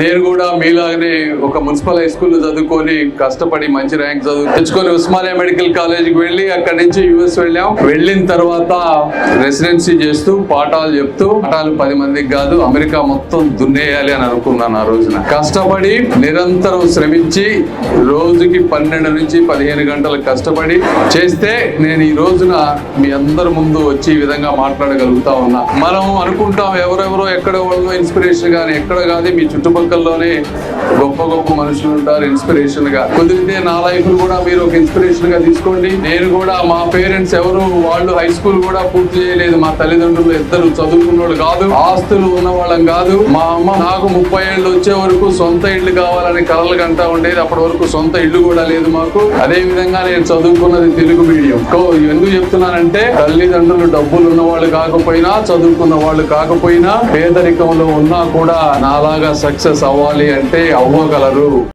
నేను కూడా మీలాగనే ఒక మున్సిపల్ హై స్కూల్ చదువుకొని కష్టపడి మంచి ర్యాంక్ చదువు తెచ్చుకొని ఉస్మానియా మెడికల్ కాలేజీకి వెళ్ళి అక్కడి నుంచి యుఎస్ వెళ్ళాం. వెళ్ళిన తర్వాత రెసిడెన్సీ చేస్తూ పాఠాలు చెప్తూ పాఠాలు పది మందికి కాదు అమెరికా మొత్తం దున్నేయాలి అని అనుకున్నాను ఆ రోజున. కష్టపడి నిరంతరం శ్రమించి రోజుకి పన్నెండు నుంచి పదిహేను గంటలు కష్టపడి చేస్తే నేను ఈ రోజున మీ అందరి ముందు వచ్చి ఈ విధంగా మాట్లాడగలుగుతా ఉన్నా. మనం అనుకుంటాం ఎవరెవరో ఎక్కడ ఇన్స్పిరేషన్ కానీ ఎక్కడ కాదు మీ చుట్టూ చుట్టుపక్కలలోనే గొప్ప గొప్ప మనుషులు ఉంటారు ఇన్స్పిరేషన్గా. కుదిరితే నా లైఫ్ కూడా మీరు ఒక ఇన్స్పిరేషన్గా తీసుకోండి. నేను కూడా మా పేరెంట్స్ ఎవరు వాళ్ళు హై స్కూల్ కూడా పూర్తి చేయలేదు. మా తల్లిదండ్రులు ఇద్దరు చదువుకున్నోళ్ళు కాదు ఆస్తులు ఉన్న వాళ్ళం కాదు. మా అమ్మ నాకు ముప్పై ఏళ్ళు వచ్చే వరకు సొంత ఇల్లు కావాలని కలలు కంటా ఉండేది. అప్పటి వరకు సొంత ఇల్లు కూడా లేదు మాకు. అదే విధంగా నేను చదువుకున్నది తెలుగు మీడియం ఎందుకు చెప్తున్నానంటే తల్లిదండ్రులు డబ్బులు ఉన్న వాళ్ళు కాకపోయినా చదువుకున్న వాళ్ళు కాకపోయినా పేదరికంలో ఉన్నా కూడా నాలాగా సక్సెస్ అవ్వాలి అంటే అవ్వగలరు.